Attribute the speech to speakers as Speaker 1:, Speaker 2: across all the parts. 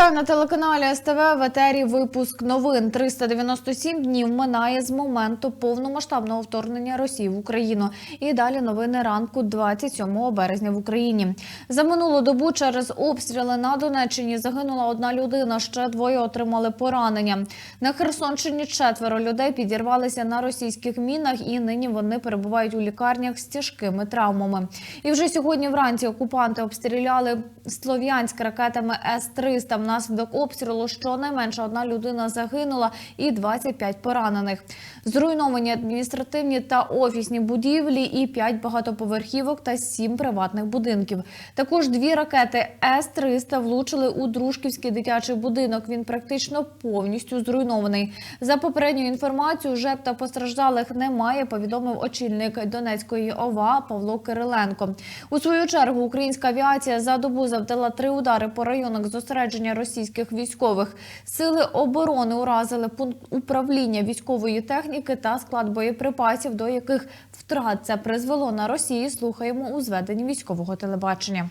Speaker 1: Вітаю на телеканалі СТВ в етері. Випуск новин 397 днів минає з моменту повномасштабного вторгнення Росії в Україну. І далі новини ранку 27 березня в Україні. За минулу добу через обстріли на Донеччині загинула одна людина. Ще двоє отримали поранення. На Херсонщині четверо людей підірвалися на російських мінах, і нині вони перебувають у лікарнях з тяжкими травмами. І вже сьогодні вранці окупанти обстріляли Слов'янськ ракетами С-300. Внаслідок обстрілу щонайменше одна людина загинула і 25 поранених. Зруйновані адміністративні та офісні будівлі і 5 багатоповерхівок та 7 приватних будинків. Також дві ракети С-300 влучили у Дружківський дитячий будинок. Він практично повністю зруйнований. За попередньою інформацією, жертв та постраждалих немає, повідомив очільник Донецької ОВА Павло Кириленко. У свою чергу українська авіація за добу завдала три удари по районах зосередження російських військових. Сили оборони уразили пункт управління військової техніки та склад боєприпасів, до яких втрат це призвело на Росії. Слухаємо у зведенні військового телебачення.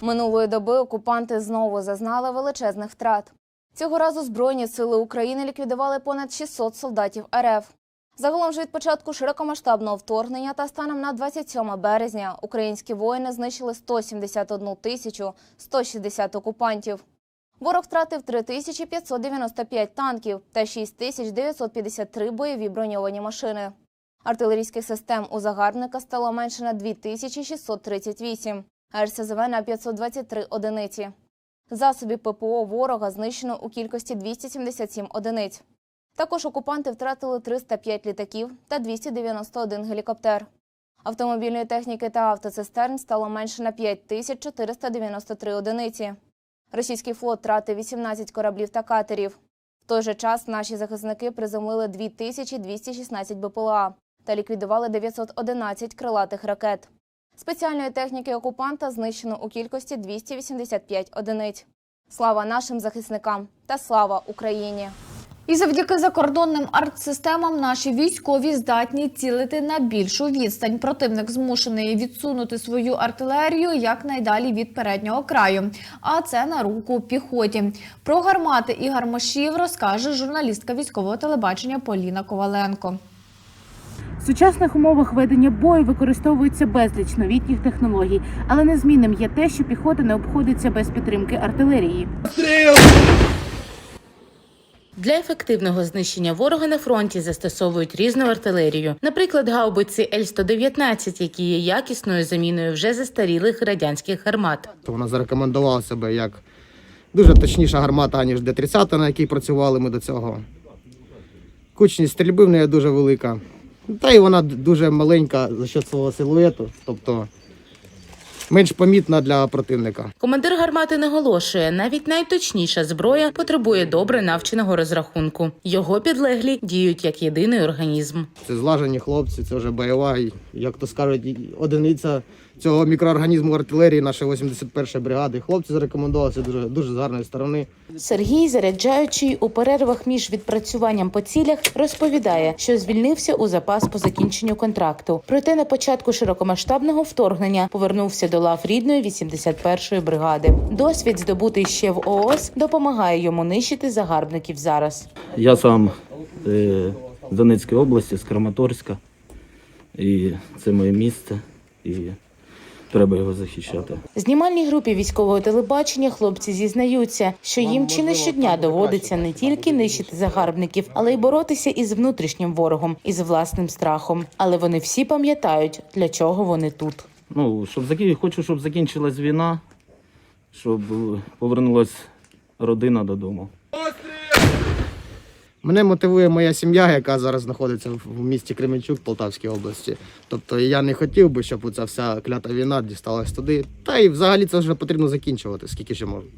Speaker 2: Минулої доби окупанти знову зазнали величезних втрат. Цього разу Збройні сили України ліквідували понад 600 солдатів РФ. Загалом ж від початку широкомасштабного вторгнення та станом на 27 березня українські воїни знищили 171 тисячу 160 окупантів. Ворог втратив 3595 танків та 6953 бойові броньовані машини. Артилерійських систем у загарбника стало менше на 2638, а РСЗВ на 523 одиниці. Засобів ППО ворога знищено у кількості 277 одиниць. Також окупанти втратили 305 літаків та 291 гелікоптер. Автомобільної техніки та автоцистерн стало менше на 5493 одиниці. Російський флот тратив 18 кораблів та катерів. В той же час наші захисники приземлили 2216 БПЛА та ліквідували 911 крилатих ракет. Спеціальної техніки окупанта знищено у кількості 285 одиниць. Слава нашим захисникам та слава Україні!
Speaker 1: І завдяки закордонним артсистемам наші військові здатні цілити на більшу відстань. Противник змушений відсунути свою артилерію якнайдалі від переднього краю. А це на руку піхоті. Про гармати і гармашів розкаже журналістка військового телебачення Поліна Коваленко.
Speaker 3: В сучасних умовах ведення бою використовується безліч новітніх технологій, але незмінним є те, що піхота не обходиться без підтримки артилерії.
Speaker 4: Для ефективного знищення ворога на фронті застосовують різну артилерію, наприклад, гаубиці Л-119, які є якісною заміною вже застарілих радянських гармат.
Speaker 5: Вона зарекомендувала себе як дуже точніша гармата, ніж Д-30, на якій працювали ми до цього. Кучність стрільби в неї дуже велика. Та й вона дуже маленька за счет свого силуету, тобто менш помітна для противника.
Speaker 4: Командир гармати наголошує, навіть найточніша зброя потребує добре навченого розрахунку. Його підлеглі діють як єдиний організм.
Speaker 5: Це злажені хлопці, це вже бойова, як то скажуть, одиниця цього мікроорганізму артилерії нашої 81-ї бригади. Хлопці зарекомендувалися дуже, дуже з гарної сторони.
Speaker 4: Сергій, заряджаючий у перервах між відпрацюванням по цілях, розповідає, що звільнився у запас по закінченню контракту. Проте на початку широкомасштабного вторгнення повернувся до лав рідної 81-ї бригади. Досвід, здобутий ще в ООС, допомагає йому нищити загарбників зараз.
Speaker 6: Я сам е, з Донецької області, з Краматорська. І це моє місце, і треба його захищати.
Speaker 4: Знімальній групі військового телебачення хлопці зізнаються, що їм чи не щодня доводиться не тільки нищити загарбників, але й боротися із внутрішнім ворогом, із власним страхом. Але вони всі пам'ятають, для чого вони тут.
Speaker 6: Ну, щоб закі... хочу, щоб закінчилась війна, щоб повернулась родина додому.
Speaker 5: Мене мотивує моя сім'я, яка зараз знаходиться в місті Кременчук Полтавській області. Тобто я не хотів би, щоб ця вся клята війна дісталась туди. Та й взагалі це вже потрібно закінчувати, скільки ще можна.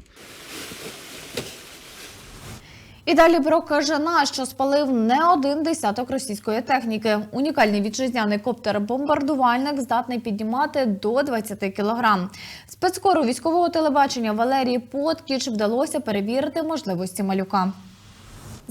Speaker 1: І далі про кажана, що спалив не один десяток російської техніки. Унікальний вітчизняний коптер-бомбардувальник здатний піднімати до 20 кілограм. Спецкору військового телебачення Валерії Поткіч вдалося перевірити можливості малюка.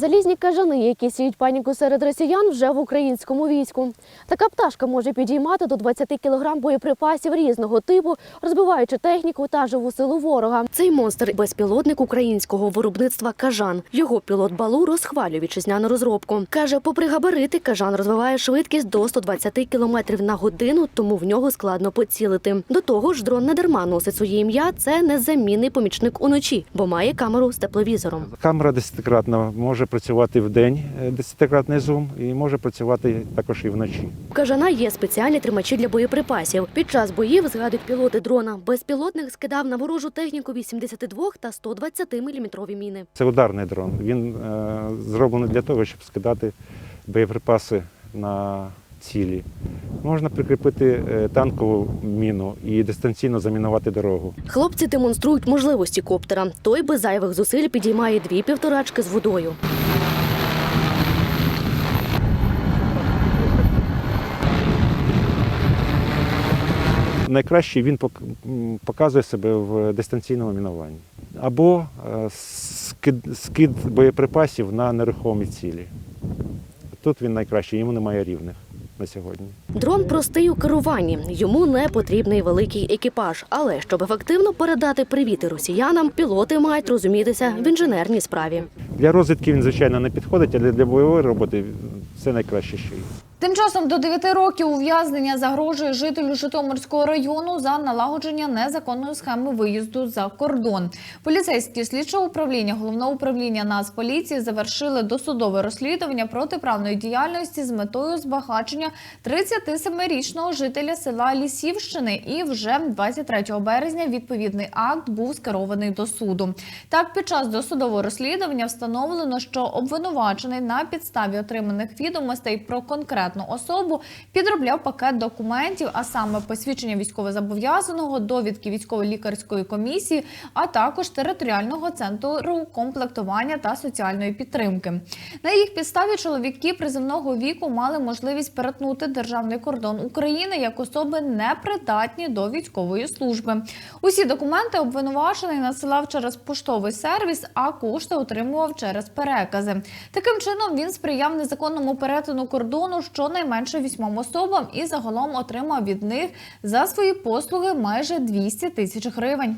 Speaker 7: Залізні кажани, які сіють паніку серед росіян, вже в українському війську. Така пташка може підіймати до 20 кг боєприпасів різного типу, розбиваючи техніку та живу силу ворога. Цей монстр безпілотник українського виробництва кажан. Його пілот балу розхвалює вітчизняну розробку. каже, попри габарити, кажан розвиває швидкість до 120 км на годину, тому в нього складно поцілити. До того ж, дрон не дарма носить своє ім'я. Це незамінний помічник уночі, бо має камеру з тепловізором.
Speaker 8: Камера десятикратна може працювати в день, е, десятикратний зум, і може працювати також і вночі.
Speaker 7: У кажана є спеціальні тримачі для боєприпасів. Під час боїв згадують пілоти дрона. Безпілотник скидав на ворожу техніку 82 та 120 мм міни.
Speaker 8: Це ударний дрон. Він е, зроблений для того, щоб скидати боєприпаси на цілі. Можна прикріпити е, танкову міну і дистанційно замінувати дорогу.
Speaker 7: Хлопці демонструють можливості коптера. Той без зайвих зусиль підіймає дві півторачки з водою.
Speaker 8: Найкраще він показує себе в дистанційному мінуванні. Або е, скид, скид боєприпасів на нерухомі цілі. Тут він найкращий, йому немає рівних на сьогодні.
Speaker 7: Дрон простий у керуванні. Йому не потрібний великий екіпаж. Але щоб ефективно передати привіти росіянам, пілоти мають розумітися в інженерній справі.
Speaker 8: Для розвідки він, звичайно, не підходить, але для бойової роботи це найкраще, що є.
Speaker 1: Тим часом до 9 років ув'язнення загрожує жителю Житомирського району за налагодження незаконної схеми виїзду за кордон. Поліцейські слідчого управління головного управління Нацполіції завершили досудове розслідування протиправної діяльності з метою збагачення 37-річного жителя села Лісівщини. І вже 23 березня відповідний акт був скерований до суду. Так, під час досудового розслідування встановлено, що обвинувачений на підставі отриманих відомостей про конкретну особу підробляв пакет документів, а саме посвідчення військовозобов'язаного, довідки військово-лікарської комісії, а також територіального центру комплектування та соціальної підтримки. На їх підставі чоловіки приземного віку мали можливість перетнути державний кордон України як особи непридатні до військової служби. Усі документи обвинувачений надсилав через поштовий сервіс, а кошти отримував через перекази. Таким чином він сприяв незаконному перетину кордону щонайменше вісьмом особам і загалом отримав від них за свої послуги майже 200 тисяч гривень.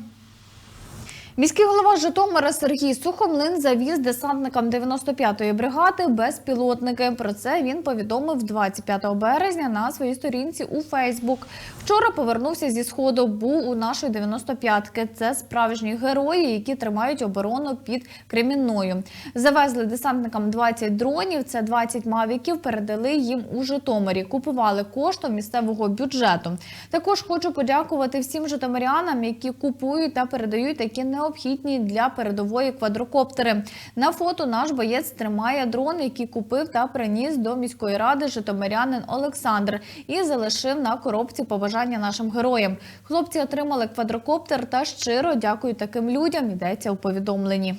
Speaker 1: Міський голова Житомира Сергій Сухомлин завіз десантникам 95-ї бригади безпілотники. Про це він повідомив 25 березня на своїй сторінці у Фейсбук. Вчора повернувся зі сходу. Був у нашої 95-ки. Це справжні герої, які тримають оборону під Кремінною. Завезли десантникам 20 дронів. Це 20 мавіків. Передали їм у Житомирі. Купували коштом місцевого бюджету. Також хочу подякувати всім житомирянам, які купують та передають такі необхідні для передової квадрокоптери. На фото наш боєць тримає дрон, який купив та приніс до міської ради житомирянин Олександр і залишив на коробці побажання нашим героям. Хлопці отримали квадрокоптер та щиро дякую таким людям. Йдеться у повідомленні.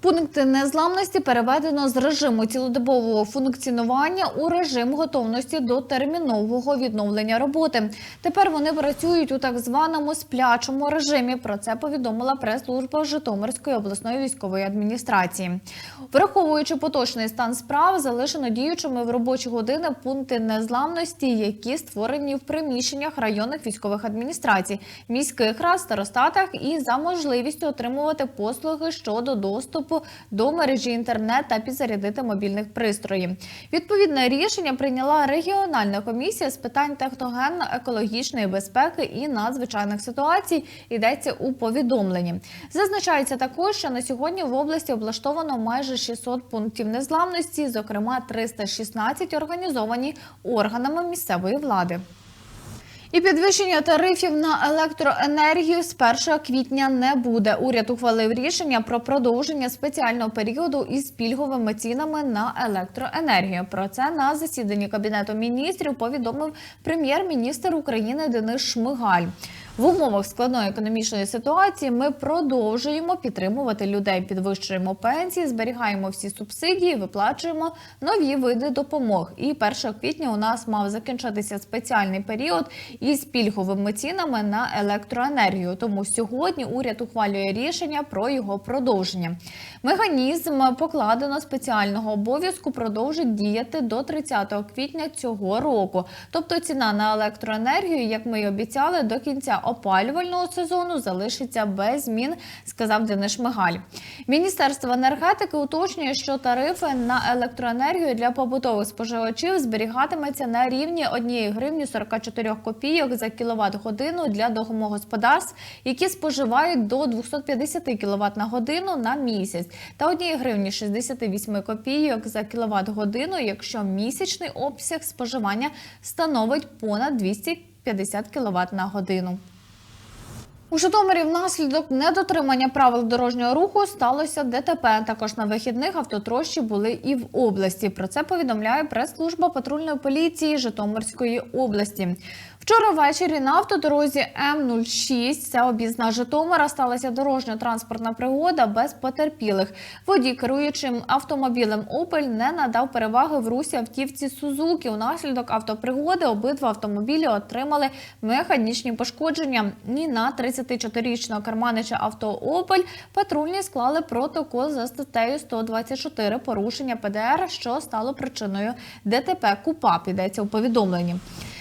Speaker 1: Пункти незламності переведено з режиму цілодобового функціонування у режим готовності до термінового відновлення роботи. Тепер вони працюють у так званому сплячому режимі. Про це повідомила прес-служба Житомирської обласної військової адміністрації. Враховуючи поточний стан справ, залишено діючими в робочі години пункти незламності, які створені в приміщеннях районних військових адміністрацій, міських рад, старостатах і за можливістю отримувати послуги щодо доступу до мережі інтернет та підзарядити мобільних пристроїв. Відповідне рішення прийняла регіональна комісія з питань техногенно-екологічної безпеки і надзвичайних ситуацій. Йдеться у повідомленні. Зазначається також, що на сьогодні в області облаштовано майже 600 пунктів незламності, зокрема 316 організовані органами місцевої влади. І підвищення тарифів на електроенергію з 1 квітня не буде. Уряд ухвалив рішення про продовження спеціального періоду із пільговими цінами на електроенергію. Про це на засіданні кабінету міністрів повідомив прем'єр-міністр України Денис Шмигаль. В умовах складної економічної ситуації ми продовжуємо підтримувати людей, підвищуємо пенсії, зберігаємо всі субсидії, виплачуємо нові види допомог. І 1 квітня у нас мав закінчитися спеціальний період із пільговими цінами на електроенергію. Тому сьогодні уряд ухвалює рішення про його продовження. Механізм покладено спеціального обов'язку продовжить діяти до 30 квітня цього року. Тобто ціна на електроенергію, як ми й обіцяли, до кінця опалювального сезону залишиться без змін, сказав Денис Шмигаль. Міністерство енергетики уточнює, що тарифи на електроенергію для побутових споживачів зберігатиметься на рівні 1 гривні 44 копійок за кіловат годину для домогосподарств, які споживають до 250 кВт на годину на місяць, та 1 гривні 68 копійок за кіловат годину, якщо місячний обсяг споживання становить понад 250 кВт на годину. У Житомирі внаслідок недотримання правил дорожнього руху сталося ДТП. Також на вихідних автотрощі були і в області. Про це повідомляє прес-служба патрульної поліції Житомирської області. Вчора ввечері на автодорозі М06, це об'їзна Житомира, сталася дорожньо-транспортна пригода без потерпілих. Водій, керуючим автомобілем Опель, не надав переваги в русі автівці Сузуки. Унаслідок автопригоди обидва автомобілі отримали механічні пошкодження. І на 34-річного керманича авто Опель патрульні склали протокол за статтею 124 порушення ПДР, що стало причиною ДТП. КУПАП йдеться у повідомленні.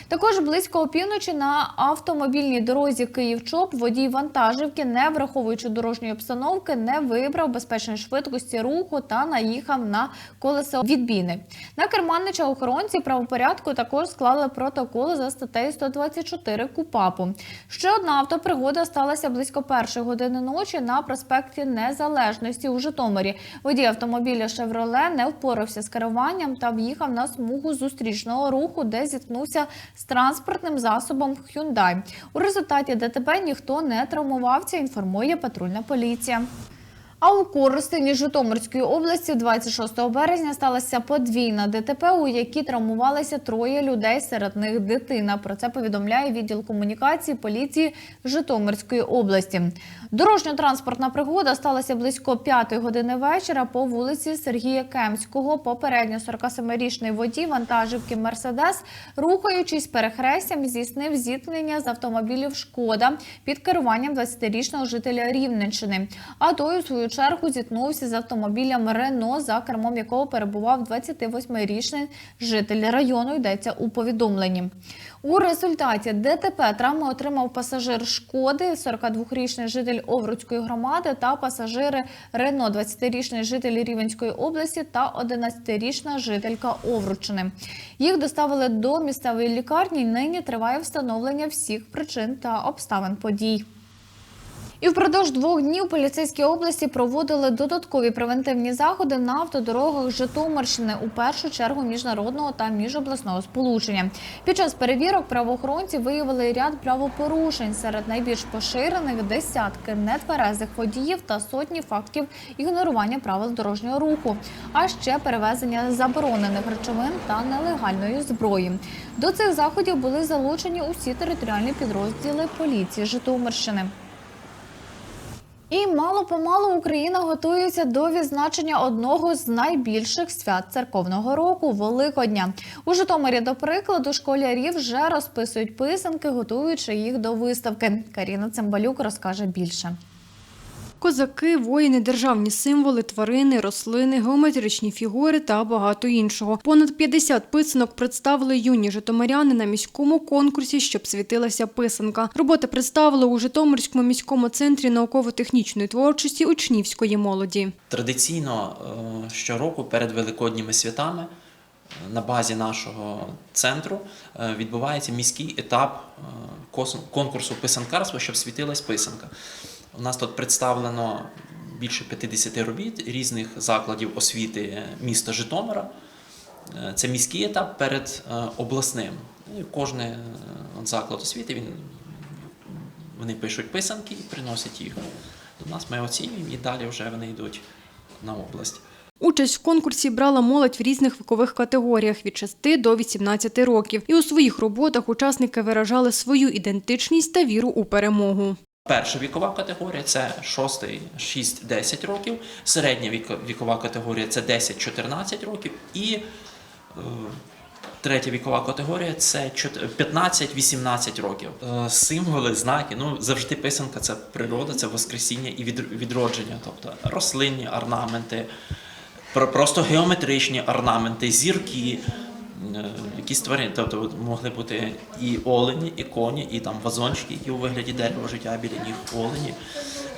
Speaker 1: Також близько опівночі на автомобільній дорозі Київ-Чоп водій вантажівки, не враховуючи дорожньої обстановки, не вибрав безпечної швидкості руху та наїхав на колесо відбійник. На керманнича охоронці правопорядку також склали протокол за статтею 124 КУПАПу. Ще одна автопригода сталася близько першої години ночі на проспекті Незалежності у Житомирі. Водій автомобіля Шевроле не впорався з керуванням та в'їхав на смугу зустрічного руху, де зіткнувся з транспортним засобом Hyundai. У результаті ДТП ніхто не травмувався, інформує патрульна поліція. А у Коростені Житомирської області 26 березня сталася подвійна ДТП, у якій травмувалися троє людей, серед них дитина. Про це повідомляє відділ комунікації поліції Житомирської області. Дорожньо-транспортна пригода сталася близько 5 години вечора по вулиці Сергія Кемського. Попередньо 47-річний водій вантажівки Мерседес, рухаючись перехрестям, здійснив зіткнення з автомобілів Шкода під керуванням 20-річного жителя Рівненщини. А той у свою чергу зіткнувся з автомобілем Рено, за кермом якого перебував 28-річний житель району. Йдеться у повідомленні. У результаті ДТП травми отримав пасажир Шкоди, 42-річний житель Овруцької громади та пасажири Рено, 20-річний житель Рівенської області та 11-річна жителька Овручини. Їх доставили до місцевої лікарні. Нині триває встановлення всіх причин та обставин подій. І впродовж двох днів поліцейські області проводили додаткові превентивні заходи на автодорогах Житомирщини у першу чергу міжнародного та міжобласного сполучення. Під час перевірок правоохоронці виявили ряд правопорушень. Серед найбільш поширених десятки нетверезих водіїв та сотні фактів ігнорування правил дорожнього руху, а ще перевезення заборонених речовин та нелегальної зброї. До цих заходів були залучені усі територіальні підрозділи поліції Житомирщини. І мало помалу Україна готується до відзначення одного з найбільших свят церковного року Великодня. У Житомирі, до прикладу, школярі вже розписують писанки, готуючи їх до виставки. Каріна Цимбалюк розкаже більше.
Speaker 9: Козаки, воїни, державні символи, тварини, рослини, геометричні фігури та багато іншого. Понад 50 писанок представили юні житомиряни на міському конкурсі, щоб світилася писанка. Роботи представили у Житомирському міському центрі науково-технічної творчості учнівської молоді.
Speaker 10: Традиційно е, щороку перед великодніми святами е, на базі нашого центру е, відбувається міський етап конкурсу писанкарства, щоб світилась писанка. У нас тут представлено більше 50 робіт різних закладів освіти міста Житомира. Е, Це міський етап перед е, обласним. І кожен е, заклад освіти він, вони пишуть писанки і приносять їх до нас. Ми оцінюємо і далі вже вони йдуть на область.
Speaker 9: Участь в конкурсі брала молодь в різних вікових категоріях від 6 до 18 років. І у своїх роботах учасники виражали свою ідентичність та віру у перемогу.
Speaker 10: Перша вікова категорія це 6, 6-10 років, середня вікова категорія це 10-14 років, і е, третя вікова категорія це 15-18 років. Е, символи, знаки, ну завжди писанка це природа, це воскресіння і від- відродження, тобто рослинні орнаменти, про- просто геометричні орнаменти, зірки. Якісь тварини, тобто могли бути і олені, і коні, і там вазончики, які у вигляді дерева життя біля них олені.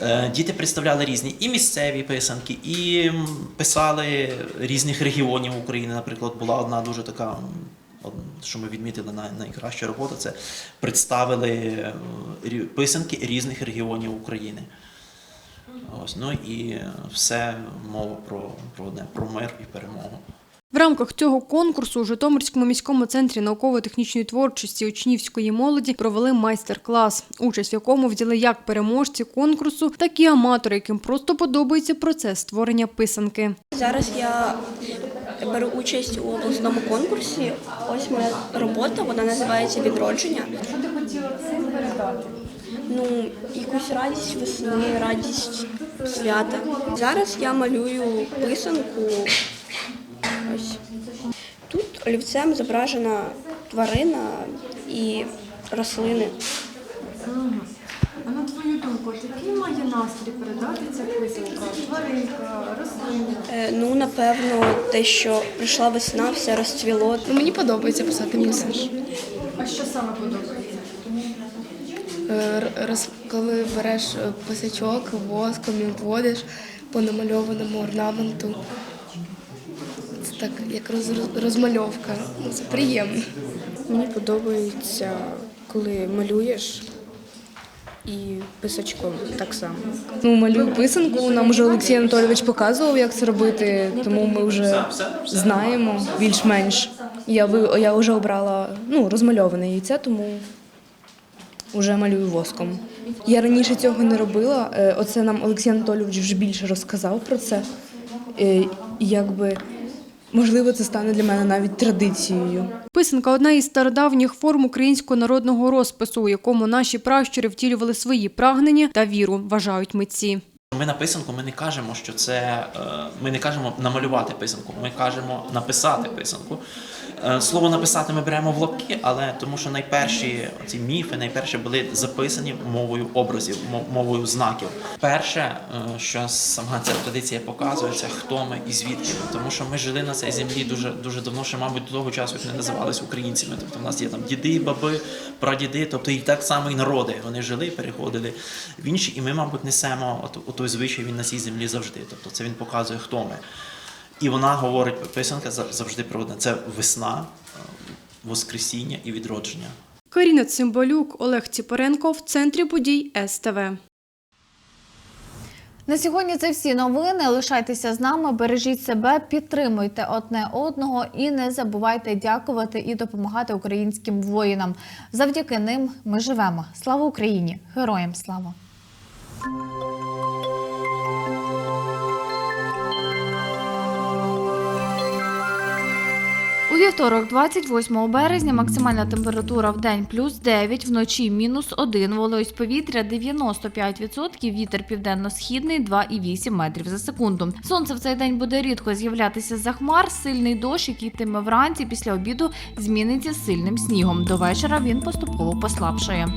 Speaker 10: Е, Діти представляли різні і місцеві писанки, і писали різних регіонів України. Наприклад, була одна дуже така, що ми відмітили найкраща робота, це представили е, писанки різних регіонів України. Ось, ну і все мова про, про про мир і перемогу.
Speaker 9: В рамках цього конкурсу у Житомирському міському центрі науково-технічної творчості учнівської молоді провели майстер-клас, участь в якому взяли як переможці конкурсу, так і аматори, яким просто подобається процес створення писанки.
Speaker 11: Зараз я беру участь у обласному конкурсі. Ось моя робота, вона називається Відродження. Що ти хотіла цим передати? Ну, якусь радість весни, радість свята. Зараз я малюю писанку. Ось. Тут олівцем зображена тварина і рослини.
Speaker 9: А на твою думку, який має настрій передати ця писанка? Тваринка, рослина?
Speaker 11: Е, Ну, напевно, те, що прийшла весна, все розцвіло.
Speaker 12: Ну, Мені подобається писати меседж.
Speaker 9: А що саме подобається?
Speaker 12: Е, роз- Коли береш е, писачок, воском і вводиш по намальованому орнаменту. Так, як роз, роз- розмальовка. Ну, Це приємно.
Speaker 13: Мені подобається, коли малюєш і писачком так само.
Speaker 12: Ну, малюю писанку. Нам вже Олексій Анатолійович показував, як це робити, тому ми вже знаємо більш-менш. Я, ви- я вже обрала ну, розмальоване яйце, тому вже малюю воском. Я раніше цього не робила. е, Оце нам Олексій Анатолійович вже більше розказав про це. Е, Якби, можливо, це стане для мене навіть традицією.
Speaker 9: Писанка одна із стародавніх форм українського народного розпису, у якому наші пращури втілювали свої прагнення та віру, вважають митці.
Speaker 10: Ми на писанку ми не кажемо, що це е, ми не кажемо намалювати писанку, ми кажемо написати писанку. Е, Слово написати ми беремо в лапки, але тому що найперші ці міфи, найперші були записані мовою образів, мовою знаків. Перше, е, що сама ця традиція показує, це хто ми і звідки. Тому що ми жили на цій землі дуже дуже давно, ще, мабуть, до того часу, як не називалися українцями. Тобто в нас є там діди, баби, прадіди, тобто і так само і народи. Вони жили, переходили в інші, і ми, мабуть, несемо от той звичай він на цій землі завжди. Тобто це він показує, хто ми. І вона говорить, писанка за- завжди про одне. Це весна, е, воскресіння і відродження.
Speaker 9: Каріна Цимбалюк, Олег Ціпоренко в центрі подій СТВ.
Speaker 1: На сьогодні це всі новини. Лишайтеся з нами, бережіть себе, підтримуйте одне одного і не забувайте дякувати і допомагати українським воїнам. Завдяки ним ми живемо. Слава Україні! Героям слава! У вівторок, 28 березня, максимальна температура в день плюс 9, вночі мінус 1, вологість повітря 95%, вітер південно-східний 2,8 метрів за секунду. Сонце в цей день буде рідко з'являтися за хмар. Сильний дощ, який йтиме вранці після обіду, зміниться сильним снігом. До вечора він поступово послабшає.